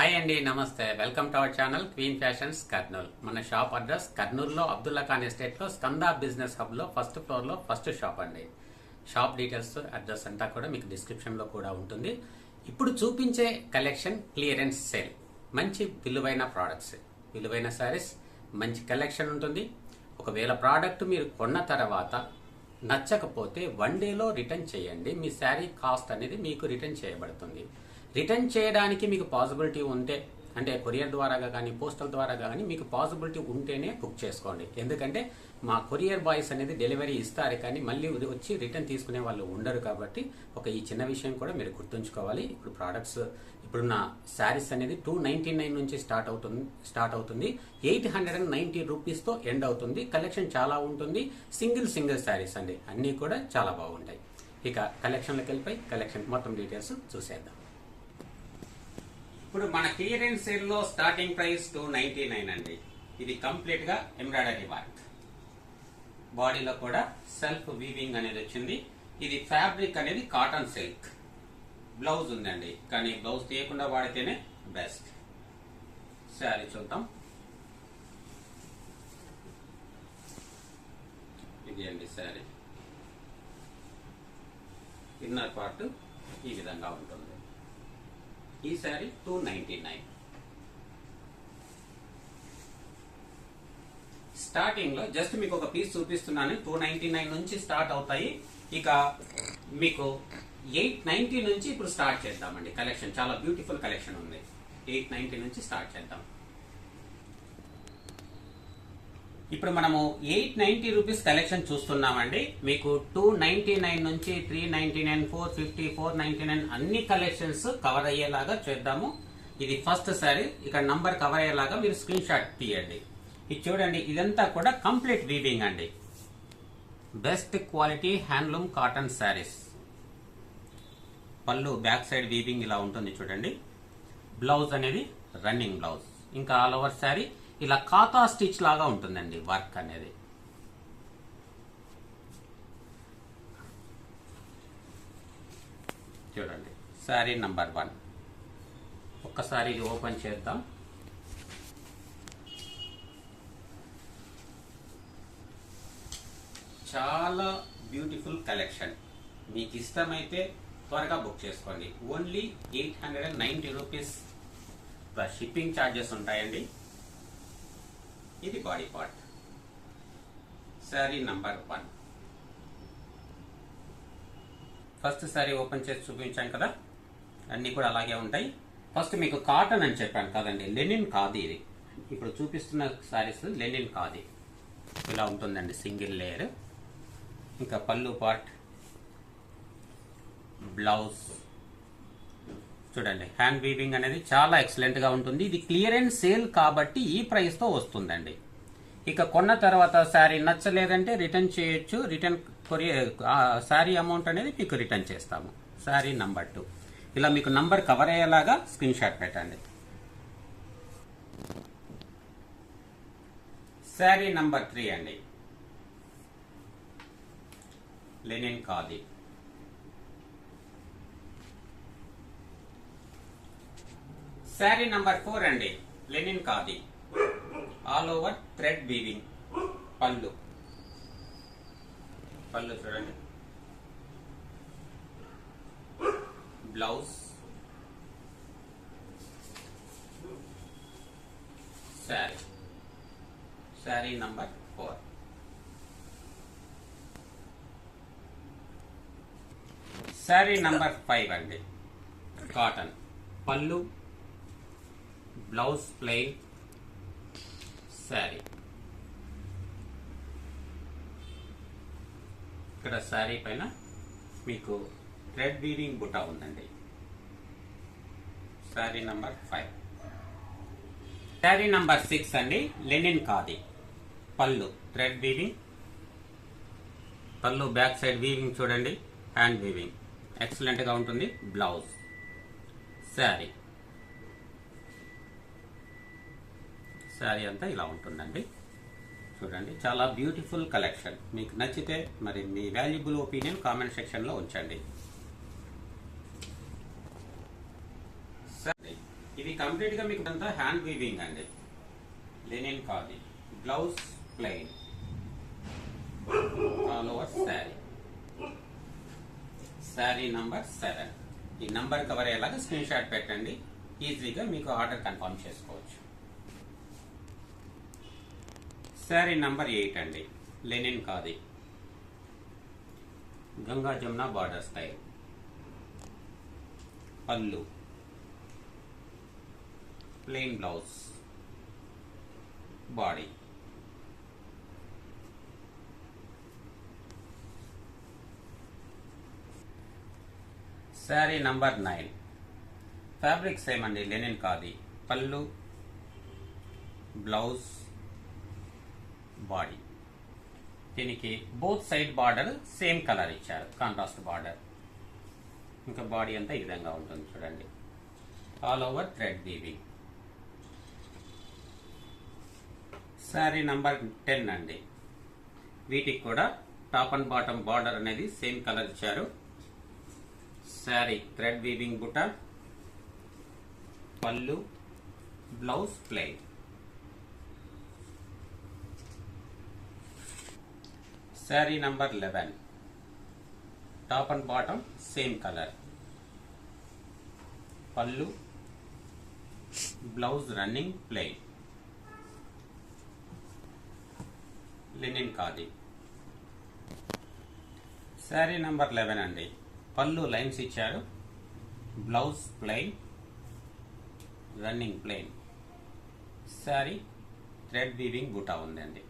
Hi అండి నమస్తే welcome to our channel Queen Fashions Kurnool మన షాప్ అడ్రస్ కర్నూలులో అబ్దుల్లా ఖాన్ ఎస్టేట్లో స్కందా బిజినెస్ హబ్లో ఫస్ట్ ఫ్లోర్లో ఫస్ట్ షాప్ అండి. షాప్ డీటెయిల్స్ అడ్రస్ అంతా కూడా మీకు డిస్క్రిప్షన్లో కూడా ఉంటుంది. ఇప్పుడు చూపించే కలెక్షన్ క్లియరెన్స్ సేల్ మంచి విలువైన ప్రోడక్ట్స్ విలువైన శారీస్ మంచి కలెక్షన్ ఉంటుంది. ఒకవేళ ప్రోడక్ట్ మీరు కొన్న తర్వాత నచ్చకపోతే వన్ డేలో రిటర్న్ చేయండి. మీ శారీ కాస్ట్ అనేది మీకు రిటర్న్ చేయబడుతుంది. రిటర్న్ చేయడానికి మీకు పాసిబిలిటీ ఉంటే అంటే కొరియర్ ద్వారాగా కానీ పోస్టల్ ద్వారా కానీ మీకు పాసిబిలిటీ ఉంటేనే బుక్ చేసుకోండి. ఎందుకంటే మా కొరియర్ బాయ్స్ అనేది డెలివరీ ఇస్తారు కానీ మళ్ళీ వచ్చి రిటర్న్ తీసుకునే వాళ్ళు ఉండరు కాబట్టి ఒక ఈ చిన్న విషయం కూడా మీరు గుర్తుంచుకోవాలి. ఇప్పుడు ప్రోడక్ట్స్ ఇప్పుడున్న శారీస్ అనేది టూ నైన్టీ నైన్ నుంచి స్టార్ట్ అవుతుంది స్టార్ట్ అవుతుంది. ఎయిట్ హండ్రెడ్ అండ్ నైన్టీ రూపీస్తో ఎండ్ అవుతుంది. కలెక్షన్ చాలా ఉంటుంది. సింగిల్ సింగిల్ శారీస్ అండి. అన్నీ కూడా చాలా బాగుంటాయి. ఇక కలెక్షన్లకు వెళ్ళిపోయి కలెక్షన్ మొత్తం డీటెయిల్స్ చూసేద్దాం. ఇప్పుడు మన క్లియరెన్స్ సేల్లో starting price two ninety nine అండి. ఇది కంప్లీట్గా ఎంబ్రాయిడరీ వర్క్ బాడీలో కూడా సెల్ఫ్ వీవింగ్ అనేది వచ్చింది. ఇది ఫ్యాబ్రిక్ అనేది కాటన్ సిల్క్ బ్లౌజ్ ఉందండి. కానీ బ్లౌజ్ తీయకుండా వాడితేనే బెస్ట్ శారీ చూద్దాం. ఇది అండి శారీ ఇన్నర్ పార్ట్ ఈ విధంగా ఉంటుంది. ఈ శారీ టూ నైన్టీ నైన్. స్టార్టింగ్లో జస్ట్ మీకు ఒక పీస్ చూపిస్తున్నాను. టూ నైన్టీ నైన్ నుంచి స్టార్ట్ అవుతాయి. ఇక మీకు ఎయిట్ నైన్టీ నుంచి ఇప్పుడు స్టార్ట్ చేద్దామండి. కలెక్షన్ చాలా బ్యూటిఫుల్ కలెక్షన్ ఉంది. ఎయిట్ నైన్టీ నుంచి స్టార్ట్ చేద్దాం. ఇప్పుడు మనము ఎయిట్ నైన్టీ రూపీస్ కలెక్షన్ చూస్తున్నామండి. మీకు టూ నైన్టీ నైన్ నుంచి three ninety nine four fifty four ninety nine అన్ని కలెక్షన్స్ కవర్ అయ్యేలాగా చేద్దాము. ఇది ఫస్ట్ సారీ. ఇక్కడ నంబర్ కవర్ అయ్యేలాగా మీరు స్క్రీన్ షాట్ తీయండి. ఇది చూడండి ఇదంతా కూడా కంప్లీట్ వీవింగ్ అండి. Best quality handloom cotton sarees పళ్ళు బ్యాక్ సైడ్ వీవింగ్ ఇలా ఉంటుంది చూడండి. బ్లౌజ్ అనేది రన్నింగ్ బ్లౌజ్. ఇంకా ఆల్ ఓవర్ శారీ ఇలా ఖాతా స్టిచ్ లాగా ఉంటుందండి వర్క్ అనేది. చూడండి శారీ నంబర్ వన్. ఒక్కసారి ఇది ఓపెన్ చేద్దాం. చాలా బ్యూటిఫుల్ కలెక్షన్. మీకు ఇష్టమైతే త్వరగా బుక్ చేసుకోండి. Only eight hundred and ninety rupees shipping charges ఉంటాయండి. ఇది body part sari number one first sari open చేసి చూపించాను కదా? అన్నీ కూడా అలాగే ఉంటాయి. ఫస్ట్ మీకు కాటన్ అని చెప్పాను కదండి లెనిన్ కాదు ఇది. ఇప్పుడు చూపిస్తున్న శారీస్ లెనిన్ కాదు ఇలా ఉంటుందండి సింగిల్ లేయర్ ఇంకా పళ్ళు పార్ట్ బ్లౌజ్ చూడండి. హ్యాండ్ వీవింగ్ అనేది చాలా ఎక్సలెంట్గా ఉంటుంది. ఇది క్లియరెన్స్ సేల్ కాబట్టి ఈ ప్రైస్తో వస్తుందండి. ఇక కొన్న తర్వాత శారీ నచ్చలేదంటే రిటర్న్ చేయొచ్చు. రిటర్న్ కొరియర్ శారీ అమౌంట్ అనేది మీకు రిటర్న్ చేస్తాము. శారీ నంబర్ టూ ఇలా మీకు నంబర్ కవర్ అయ్యేలాగా స్క్రీన్ షాట్ పెట్టండి. శారీ నంబర్ త్రీ అండి. Linen khadi sari number four అండి. Linen khadi all over thread weaving pallu. Pallu చూడండి. Blouse sari. Sari number four. Sari number five అండి. Cotton. Pallu. Blouse plain sari. ఇక్కడ శారీ పైన మీకు red weaving బుట్ట ఉందండి. Sari number five. Sari number six అండి linen khadi పళ్ళు థ్రెడ్ వీవింగ్. పళ్ళు బ్యాక్ సైడ్ వీవింగ్ చూడండి హ్యాండ్ వీవింగ్. ఎక్సలెంట్గా ఉంటుంది బ్లౌజ్. శారీ. శారీ అంతా ఇలా ఉంటుందండి. చూడండి చాలా బ్యూటిఫుల్ కలెక్షన్ మీకు నచ్చితే మరి మీ వాల్యుబుల్ ఒపీనియన్ కామెంట్ సెక్షన్లో ఉంచండి. సరే ఇది కంప్లీట్గా మీకు అంతా హ్యాండ్ వీవింగ్ అండి. లెనిన్ కాదు blouse plain all over sari sari number seven ఈ నంబర్ కవర్ అయ్యేలాగా స్క్రీన్ షాట్ పెట్టండి ఈజీగా మీకు ఆర్డర్ కన్ఫర్మ్ చేసుకోవచ్చు. శారీ నంబర్ ఎయిట్ అండి. Linen khadi. Ganga Jamuna border style. Pallu. Plain blouse. Body. Sari number nine. Fabric same అండి linen khadi. Pallu. Blouse. Body దీనికి both side border same colour ఇచ్చారు contrast border ఇంకా body అంతా ఈ విధంగా ఉంటుంది చూడండి. All over thread weaving sari number ten అండి. వీటికి కూడా టాప్ అండ్ బాటమ్ బార్డర్ అనేది సేమ్ కలర్ ఇచ్చారు. శారీ థ్రెడ్ వీవింగ్ బుట్ట pallu blouse plain sari number eleven. Top and bottom same colour. Pallu blouse running plain. Linen khadi sari number eleven అండి. Pallu lines ఇచ్చారు. Blouse plain running plain. Sari thread weaving buta ఉందండి.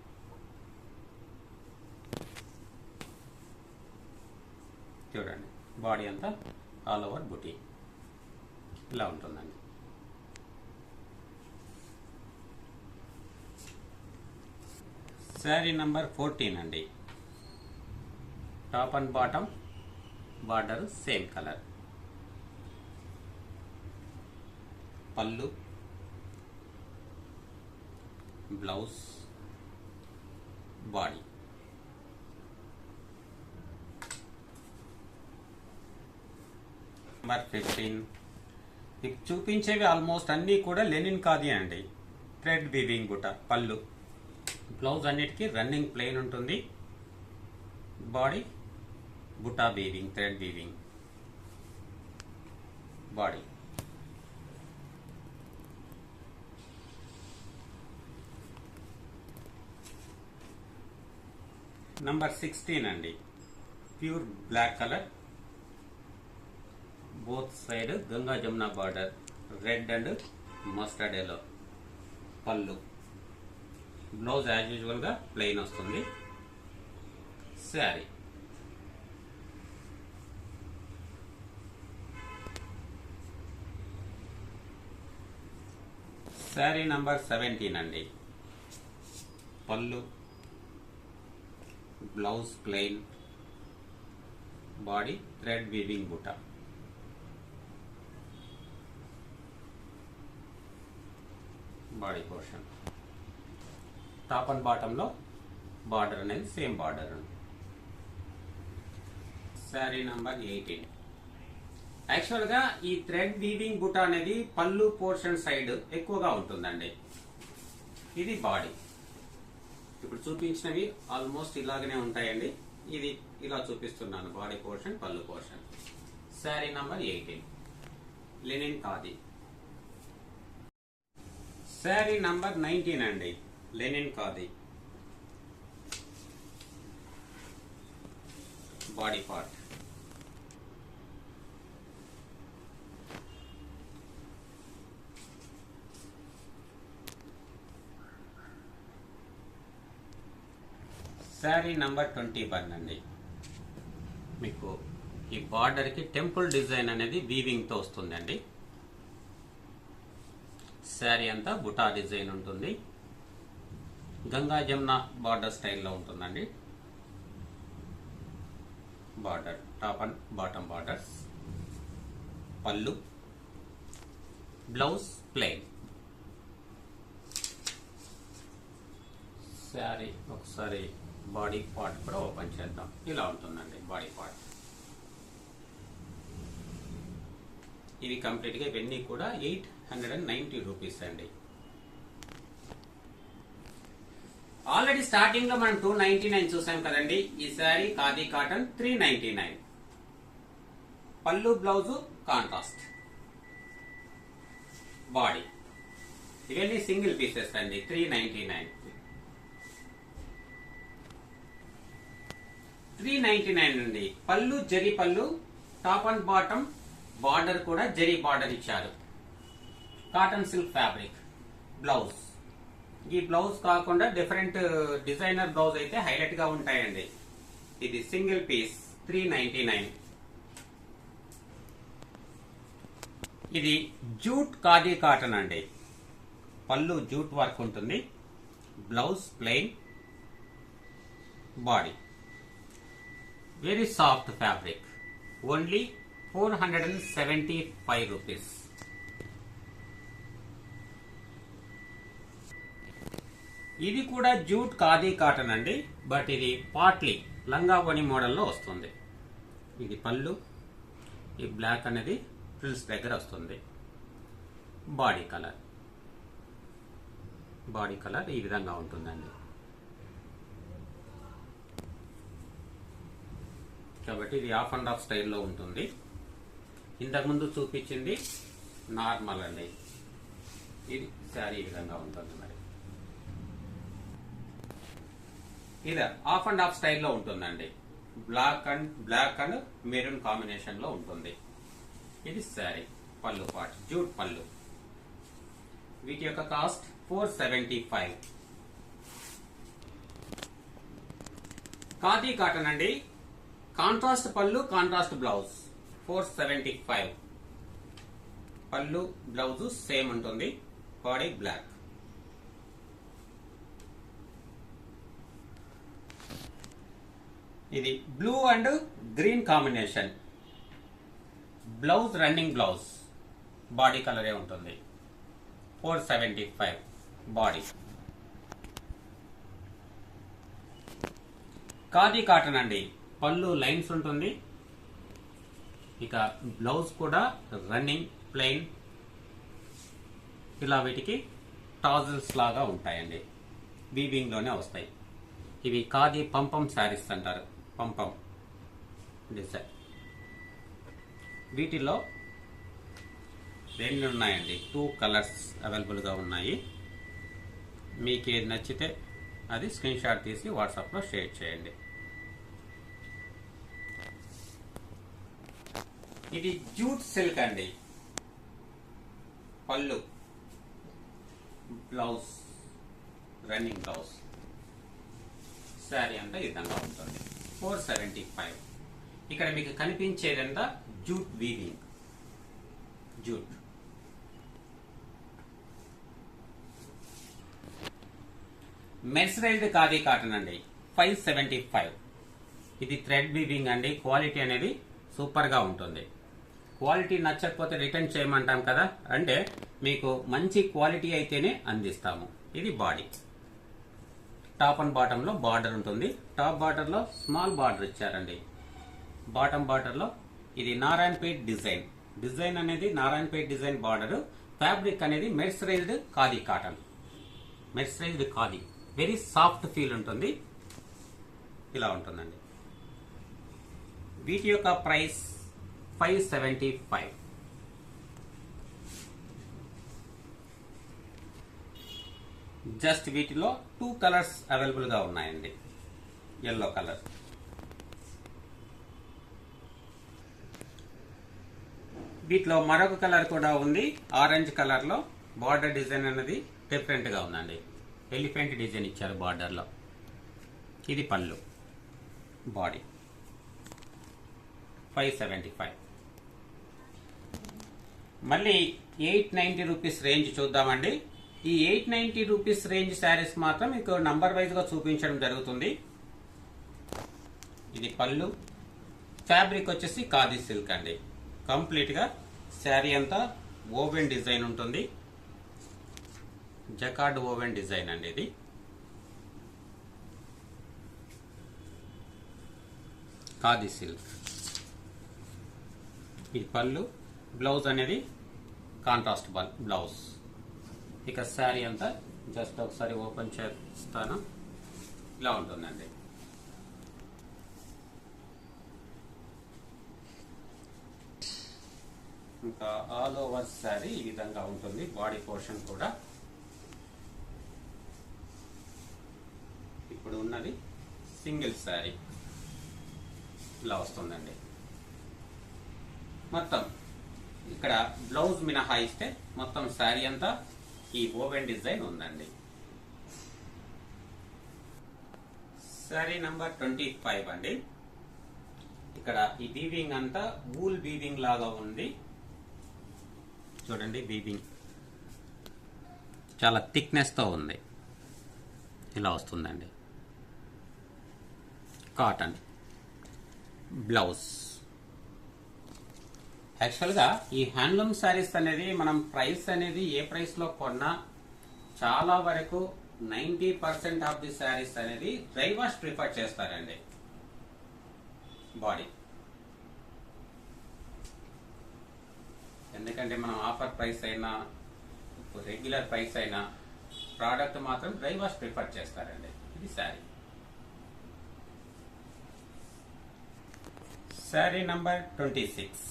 చూడండి. Body అంతా all over బుటీ ఇలా ఉంటుందండి. Sari number fourteen అండి. Top and bottom border same colour pallu blouse body number fifteen మీకు చూపించేవి ఆల్మోస్ట్ అన్నీ కూడా లెనిన్ కాది అండి. Thread weaving గుట pallu. బ్లౌజ్ అన్నిటికీ రన్నింగ్ ప్లెయిన్ ఉంటుంది. Body buta weaving thread weaving body number sixteen అండి. Pure black colour both side Ganga Jamuna border red and mustard yellow pallu. Blouse as యూజువల్గా ప్లెయిన్ వస్తుంది. శారీ. శారీ నంబర్ సెవెంటీన్ అండి. Pallu. Blouse plain body thread weaving బుట్ట. Body portion top and బాటంలో border అనేది same border sari number eighteen యాక్చువల్గా ఈ thread weaving బుట్ట అనేది పళ్ళు పోర్షన్ సైడ్ ఎక్కువగా ఉంటుందండి. ఇది బాడీ ఇప్పుడు చూపించినవి ఆల్మోస్ట్ ఇలాగనే ఉంటాయండి. ఇది ఇలా చూపిస్తున్నాను body portion pallu portion sari number eighteen linen khadi sari number nineteen అండి. Linen khadi. Body part. Sari number twenty one అండి. మీకు ఈ బార్డర్కి టెంపుల్ డిజైన్ అనేది వీవింగ్తో వస్తుందండి. శారీ అంతా బుటా డిజైన్ ఉంటుంది. గంగా జమున బార్డర్ స్టైల్లో ఉంటుందండి. Border top and bottom borders. Pallu. Blouse plain. Sari ఒకసారి బాడీ పార్ట్ కూడా ఓపెన్ చేద్దాం. ఇలా ఉంటుందండి బాడీ పార్ట్. ఇవి కంప్లీట్గా ఇవన్నీ కూడా eight hundred and ninety rupees అండి. ఆల్రెడీ స్టార్టింగ్లో మనం టూ నైన్టీ నైన్ చూసాం కదండి. ఈ khadi cotton three ninety nine. Pallu blouse contrast. Body. ఇవన్నీ సింగిల్ పీసెస్ అండి three ninety nine. Three ninety nine అండి. Pallu zari pallu top and bottom border కూడా జరీ బార్డర్ ఇచ్చారు. కాటన్ సిల్క్ ఫ్యాబ్రిక్ బ్లౌజ్ ఈ blouse కాకుండా డిఫరెంట్ డిజైనర్ బ్లౌజ్ అయితే హైలైట్గా ఉంటాయండి. ఇది సింగిల్ పీస్ త్రీ నైన్ ఇది జూట్ ఖాదీ కాటన్ అండి. పళ్ళు జూట్ వర్క్ ఉంటుంది. Blouse plain body very soft fabric only four hundred and seventy five rupees. ఇది కూడా జూట్ ఖాదీ కాటన్ అండి బట్ ఇది పాట్లీ లంగా మోడల్లో వస్తుంది. ఇది పళ్ళు ఈ బ్లాక్ అనేది ఫ్రిల్స్ దగ్గర వస్తుంది. Body colour. బాడీ కలర్ ఈ విధంగా ఉంటుందండి. కాబట్టి ఇది ఆఫ్ అండ్ ఆఫ్ స్టైల్లో ఉంటుంది. ఇంతకుముందు చూపించింది నార్మల్ అండి. ఇది శారీ ఈ విధంగా ఉంటుంది మరి. ఇది ఆఫ్ అండ్ ఆఫ్ స్టైల్లో ఉంటుందండి. Black and black and maroon కాంబినేషన్లో ఉంటుంది. ఇది శారీ పళ్ళు పాట్ జూట్ పళ్ళు. వీటి యొక్క cost four seventy five. Khadi cotton అండి. Contrast pallu contrast blouse. Four seventy five. Pallu blouse same ఉంటుంది. Body black. ఇది blue and green combination. Blouse running blouse. Body కలరే ఉంటుంది. Four seventy five. Body. Khadi cotton అండి. Pallu lines ఉంటుంది. ఇక blouse కూడా running plain. ఇలా వీటికి టాజల్స్ లాగా ఉంటాయండి. వీవింగ్లోనే వస్తాయి. ఇవి ఖాదీ పంపం శారీస్ అంటారు. పంపం డిజైన్. వీటిలో రెండు ఉన్నాయండి. టూ కలర్స్ అవైలబుల్గా ఉన్నాయి. మీకు ఏది నచ్చితే అది స్క్రీన్ షాట్ తీసి వాట్సాప్లో షేర్ చేయండి. ఇది జూట్ సిల్క్ అండి. Pallu. Blouse. Running blouse. Sari అంతా ఈ విధంగా ఉంటుంది. Four seventy five. ఇక్కడ మీకు కనిపించేదంతా jute weaving. Jute. Mercerised khadi cotton అండి. Five seventy five. ఇది థ్రెడ్ వీవింగ్ అండి. క్వాలిటీ అనేది సూపర్గా ఉంటుంది. క్వాలిటీ నచ్చకపోతే రిటర్న్ చేయమంటాం కదా? అంటే మీకు మంచి క్వాలిటీ అయితేనే అందిస్తాము. ఇది బాడీ. టాప్ అండ్ బాటమ్లో బార్డర్ ఉంటుంది. టాప్ బార్డర్లో స్మాల్ బార్డర్ ఇచ్చారండి. బాటమ్ బార్డర్లో ఇది నారాయణపేట్ డిజైన్. డిజైన్ అనేది నారాయణపేట్ డిజైన్ బార్డర్. ఫ్యాబ్రిక్ అనేది mercerised khadi cotton. Mercerised khadi. Very soft feel ఉంటుంది. ఇలా ఉంటుందండి. వీటి యొక్క price five seventy five just వీటిలో టూ కలర్స్ అవైలబుల్గా ఉన్నాయండి. ఎల్లో కలర్ వీటిలో మరొక కలర్ కూడా ఉంది. ఆరెంజ్ కలర్లో బార్డర్ డిజైన్ అనేది డిఫరెంట్గా ఉందండి. ఎలిఫెంట్ డిజైన్ ఇచ్చారు బార్డర్లో ఇది pallu. Body five seventy five మళ్ళీ ఎయిట్ నైంటీ రూపీస్ రేంజ్ చూద్దామండి. ఈ eight ninety rupees range saris మాత్రం మీకు నంబర్ వైజ్గా చూపించడం జరుగుతుంది. ఇది పళ్ళు. ఫ్యాబ్రిక్ వచ్చేసి ఖాదీ సిల్క్ అండి. కంప్లీట్గా శారీ అంతా ఓవెన్ డిజైన్ ఉంటుంది. జకార్డ్ ఓవెన్ డిజైన్ అండి ఇది. ఖాదీ సిల్క్. ఈ పళ్ళు. బ్లౌజ్ అనేది కాంట్రాస్ట్ బ్లౌజ్ ఇక శారీ అంతా జస్ట్ ఒకసారి ఓపెన్ చేస్తాను. ఇలా ఉంటుందండి. ఇంకా ఆల్ ఓవర్ శారీ ఈ విధంగా ఉంటుంది బాడీ పోర్షన్ కూడా. ఇప్పుడు ఉన్నది సింగిల్ శారీ. ఇలా వస్తుందండి. మొత్తం ఇక్కడ బ్లౌజ్ మినహాయిస్తే మొత్తం శారీ అంతా ఈ ఓవెన్ డిజైన్ ఉందండి. శారీ నంబర్ ట్వంటీ ఫైవ్ అండి. ఇక్కడ ఈ బీవింగ్ అంతా వూల్ బీవింగ్ లాగా ఉంది. చూడండి బీవింగ్ చాలా థిక్నెస్తో ఉంది. ఇలా వస్తుందండి. Cotton blouse. యాక్చువల్గా ఈ హ్యాండ్లూమ్ శారీస్ అనేది మనం ప్రైస్ అనేది ఏ ప్రైస్లో కొన్నా చాలా వరకు ninety percent of the saris అనేది డ్రై వాష్ ప్రిఫర్ చేస్తారండి. బాడీ. ఎందుకంటే మనం ఆఫర్ ప్రైస్ అయినా రెగ్యులర్ ప్రైస్ అయినా ప్రోడక్ట్ మాత్రం డ్రై వాష్ ప్రిఫర్ చేస్తారండి. ఇది sari. Sari number twenty six.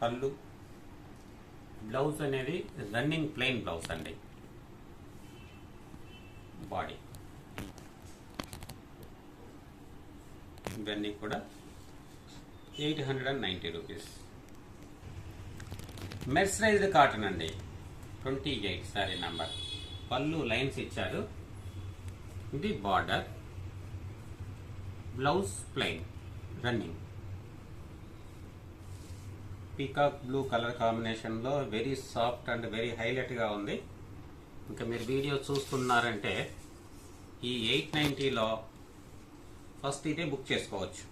Pallu blouse అనేది రన్నింగ్ ప్లెయిన్ బ్లౌజ్ అండి. బాడీ. ఇవన్నీ కూడా eight hundred and ninety rupees. Mercerised cotton అండి. Twenty eight sari number. Pallu lines ఇచ్చారు. ఇది border. Blouse plain running. Peacock blue colour కాంబినేషన్లో very soft and very హైలైట్గా ఉంది. ఇంకా మీరు వీడియో చూస్తున్నారంటే ఈ ఎయిట్ నైంటీలో ఫస్ట్ ఇదే బుక్ చేసుకోవచ్చు.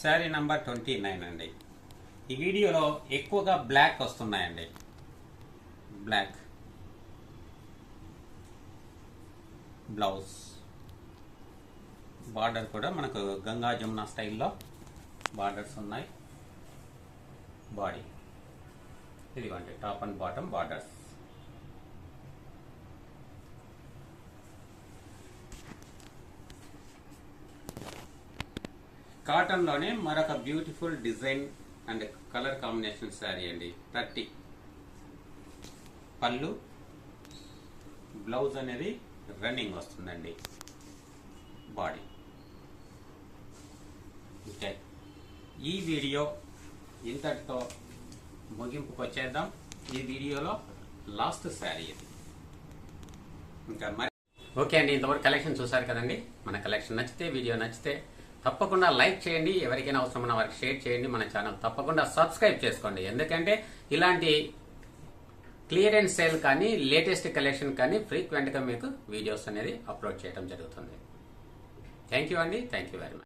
శారీ నంబర్ ట్వంటీ నైన్ అండి. ఈ వీడియోలో ఎక్కువగా బ్లాక్ వస్తున్నాయండి. బ్లాక్ బ్లౌజ్ బార్డర్ కూడా మనకు గంగా జమున స్టైల్లో బార్డర్స్ ఉన్నాయి. బాడీ. ఇదిగోండి టాప్ అండ్ బాటమ్ బార్డర్స్. కాటన్లోనే మరొక beautiful design and colour combination sari అండి. థర్టీ. పళ్ళు. బ్లౌజ్ అనేది రన్నింగ్ వస్తుందండి. బాడీ. ఉంటాయి. ఈ వీడియో ఇంతటితో ముగింపుకు వచ్చేద్దాం ఈ వీడియోలో లాస్ట్ శారీ ఇది. ఇంకా మరి ఓకే అండి ఇంతవరకు కలెక్షన్ చూసారు కదండి? మన కలెక్షన్ నచ్చితే వీడియో నచ్చితే తప్పకుండా లైక్ చేయండి. ఎవరికైనా అవసరం ఉన్న వారికి షేర్ చేయండి. మన ఛానల్ తప్పకుండా సబ్స్క్రైబ్ చేసుకోండి. ఎందుకంటే ఇలాంటి క్లియరెన్స్ సేల్ కానీ లేటెస్ట్ కలెక్షన్ కానీ ఫ్రీక్వెంట్గా మీకు వీడియోస్ అనేది అప్లోడ్ చేయడం జరుగుతుంది. థ్యాంక్ యూ అండి. Thank you very much